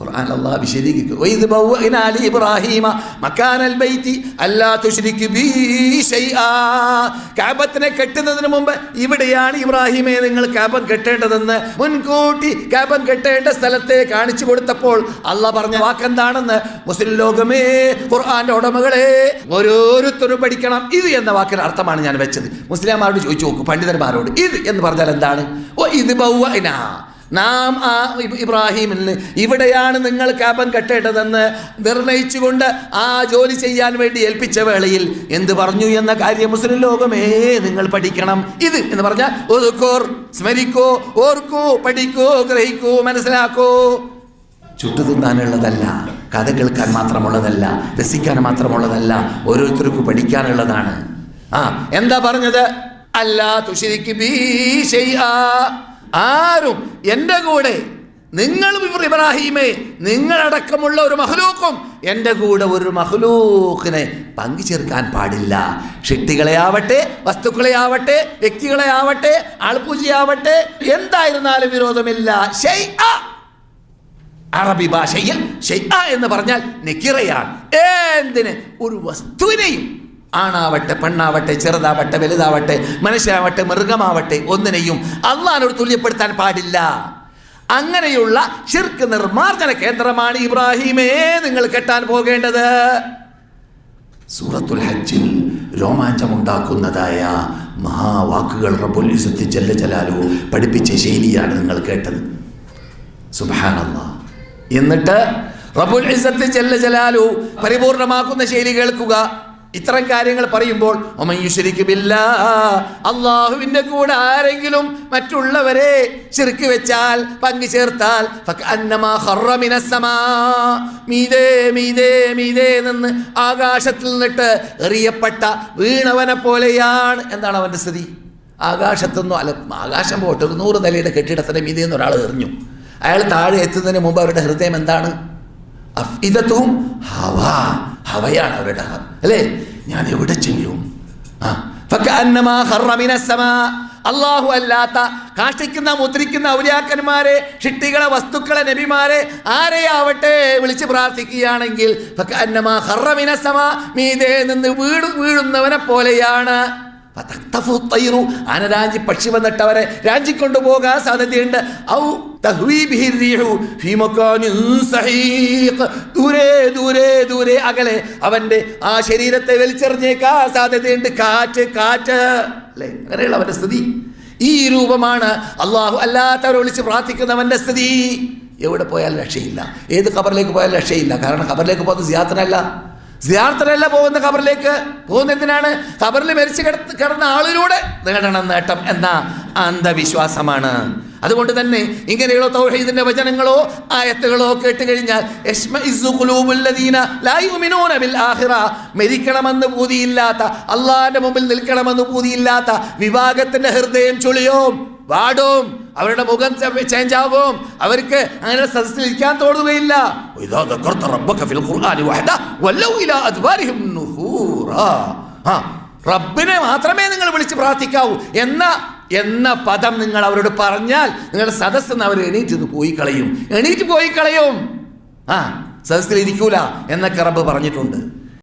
ഖുർആൻ അള്ളാഹ് വിശദീകരിക്കും. അലി ഇബ്രാഹിമ മക്കാനൽ അല്ലാ കെട്ടുന്നതിന് മുമ്പ് ഇവിടെയാണ് ഇബ്രാഹിമെ നിങ്ങൾ കഅബ കെട്ടേണ്ടതെന്ന് മുൻകൂട്ടി കഅബൻ കെട്ടേണ്ട സ്ഥലത്തെ കാണിച്ചു കൊടുത്തപ്പോൾ അള്ളാഹ് പറഞ്ഞ വാക്കെന്താണെന്ന് മുസ്ലിം ലോകമേ ഖുർആന്റെ ഉടമകളെ ഓരോരുത്തരും പഠിക്കണം. ഇത് എന്ന വാക്കിന് അർത്ഥമാണ് ഞാൻ വെച്ചത്. മുസ്ലിംമാരോട് ചോദിച്ചു നോക്കൂ പണ്ഡിതന്മാരോട് ഇത് എന്ന് പറഞ്ഞാൽ എന്താണ്? ഓ ഇത് ബൗവന നാം ആ ഇബ്രാഹിമിൽ നിന്ന് ഇവിടെയാണ് നിങ്ങൾ കാപം കെട്ടേണ്ടതെന്ന് നിർണയിച്ചുകൊണ്ട് ആ ജോലി ചെയ്യാൻ വേണ്ടി ഏൽപ്പിച്ച വേളയിൽ എന്ത് പറഞ്ഞു എന്ന കാര്യം മുസ്ലിം ലോകമേ നിങ്ങൾ പഠിക്കണം. ഇത് എന്ന് പറഞ്ഞാൽ ഒതുക്കോർ സ്മരിക്കോ ഓർക്കോ പഠിക്കോ ഗ്രഹിക്കോ മനസ്സിലാക്കോ. ചുട്ടു തിന്നാനുള്ളതല്ല കഥ കേൾക്കാൻ മാത്രമുള്ളതല്ല രസിക്കാൻ മാത്രമുള്ളതല്ല ഓരോരുത്തർക്കും പഠിക്കാനുള്ളതാണ്. ആ എന്താ പറഞ്ഞത്? അല്ലാ തുഷിരിക്ക് ബീ ശൈആ. ആരും എന്റെ കൂടെ നിങ്ങൾ ഇബ്ര- ഇബ്രാഹീമേ നിങ്ങളടക്കമുള്ള ഒരു മഹലൂക്കും എന്റെ കൂടെ ഒരു മഹലൂക്കിനെ പങ്കുചേർക്കാൻ പാടില്ല. ഷിട്ടികളെ ആവട്ടെ വസ്തുക്കളെ ആവട്ടെ വ്യക്തികളെ ആവട്ടെ ആൾപൂജയാവട്ടെ എന്തായിരുന്നാലും വിരോധമില്ല. അറബി ഭാഷയിൽ എന്ന് പറഞ്ഞാൽ നിക്കിറയാണ് എന്തിന്? ഒരു വസ്തുവിനെയും ആണാവട്ടെ പെണ്ണാവട്ടെ ചെറുതാവട്ടെ വലുതാവട്ടെ മനുഷ്യരാവട്ടെ മൃഗമാവട്ടെ ഒന്നിനെയും അള്ളഹാനോട് തുല്യപ്പെടുത്താൻ പാടില്ല. അങ്ങനെയുള്ള ഷിർക്ക് നിർമാർജന കേന്ദ്രമാണ് ഇബ്രാഹിമേ നിങ്ങൾ കെട്ടാൻ പോകേണ്ടത്. സൂറത്തുൽ ഹജ്ജിൽ രോമാഞ്ചമുണ്ടാക്കുന്നതായ മഹാവാക്കുകൾ റബ്ബുൽ ഇസത്തി ജല്ല ജലാലു പഠിപ്പിച്ച ശൈലിയാണ് നിങ്ങൾ കേട്ടത്. സുബാനല്ല എന്നിട്ട് റബുൽ ഇസത്തി ജല്ല ജലാലു പരിപൂർണമാക്കുന്ന ശൈലി കേൾക്കുക. ഇത്തരം കാര്യങ്ങൾ പറയുമ്പോൾ ഒമയുശരിക്കുമില്ല അള്ളാഹുവിന്റെ കൂടെ ആരെങ്കിലും മറ്റുള്ളവരെ ചെറുക്ക് വെച്ചാൽ പങ്കു ചേർത്താൽ നിന്ന് ആകാശത്തിൽ നിന്നിട്ട് എറിയപ്പെട്ട വീണവനെ പോലെയാണ്. എന്താണ് അവന്റെ സ്ഥിതി? ആകാശത്തുനിന്നോ അല്ല ആകാശം പോട്ട് നൂറ് നിലയുടെ കെട്ടിടത്തിന് മീതെ നിന്ന് ഒരാൾ എറിഞ്ഞു. അയാൾ താഴെ എത്തുന്നതിന് മുമ്പ് അവരുടെ ഹൃദയം എന്താണ്? അഫ്ഇദത്തും ഹവ. ഹവയാണ് അവരുടെ അല്ലേ? ഞാൻ എവിടെ ചെയ്യും. അള്ളാഹു അല്ലാത്ത കാഷ്ടിക്കുന്ന മുദ്രിക്കുന്ന ഔലിയാക്കന്മാരെ ഷിട്ടികളെ വസ്തുക്കളെ നബിമാരെ ആരെയാവട്ടെ വിളിച്ച് പ്രാർത്ഥിക്കുകയാണെങ്കിൽ നിന്ന് വീഴുന്നവനെ പോലെയാണ്. അനരാജി പക്ഷി വന്നിട്ട് അവരെ രാഞ്ചിക്കൊണ്ടു പോകാൻ സാധ്യതയുണ്ട്. ഔ ദൂരെ ദൂരെ ദൂരെ അകലെ അവന്റെ ആ ശരീരത്തെ വലിച്ചെറിഞ്ഞേക്കാ സാധ്യതയുണ്ട്. കാറ്റ് കാറ്റ്. അല്ലെ? അങ്ങനെയുള്ള അവന്റെ സ്ഥിതി. ഈ രൂപമാണ് അള്ളാഹു അല്ലാത്തവരെ വിളിച്ച് പ്രാർത്ഥിക്കുന്നവന്റെ സ്ഥിതി. എവിടെ പോയാലും രക്ഷയില്ല. ഏത് ഖബറിലേക്ക് പോയാലും രക്ഷയില്ല. കാരണം ഖബറിലേക്ക് പോകുന്നത് സിയാത്തനല്ല സിയാർത്തനല്ല പോകുന്ന ഖബറിലേക്ക്. പോകുന്ന എന്തിനാണ്? ഖബറിൽ മരിച്ചു കിടത്ത് കിടന്ന ആളിലൂടെ നേടണം നേട്ടം എന്ന അന്ധവിശ്വാസമാണ്. അതുകൊണ്ട് തന്നെ ഇങ്ങനെയുള്ള തൗഹീദിന്റെ വചനങ്ങളോ ആയത്തുകളോ കേട്ട് കഴിഞ്ഞാൽ മരിക്കണമെന്ന് പൂതിയില്ലാത്ത അള്ളാഹിന്റെ മുമ്പിൽ നിൽക്കണമെന്ന് ഭൂതിയില്ലാത്ത വിവാഹത്തിന്റെ ഹൃദയം ചുളിയോം വാടും അവരുടെ മുഖം ചേഞ്ച് ആവും. അവർക്ക് അങ്ങനെ സദസ്സിൽ ഇരിക്കാൻ തോന്നുകയില്ല റബ്ബിനെ മാത്രമേ നിങ്ങൾ വിളിച്ച് പ്രാർത്ഥിക്കാവൂ. എന്ന എന്ന പദം നിങ്ങൾ അവരോട് പറഞ്ഞാൽ നിങ്ങളുടെ സദസ്സ് നിന്ന് അവർ എണീറ്റ് നിന്ന് പോയി കളയും. എണീറ്റ് പോയി കളയും. ആ സദസ്സിൽ ഇരിക്കൂല എന്നൊക്കെ റബ്ബ് പറഞ്ഞിട്ടുണ്ട്.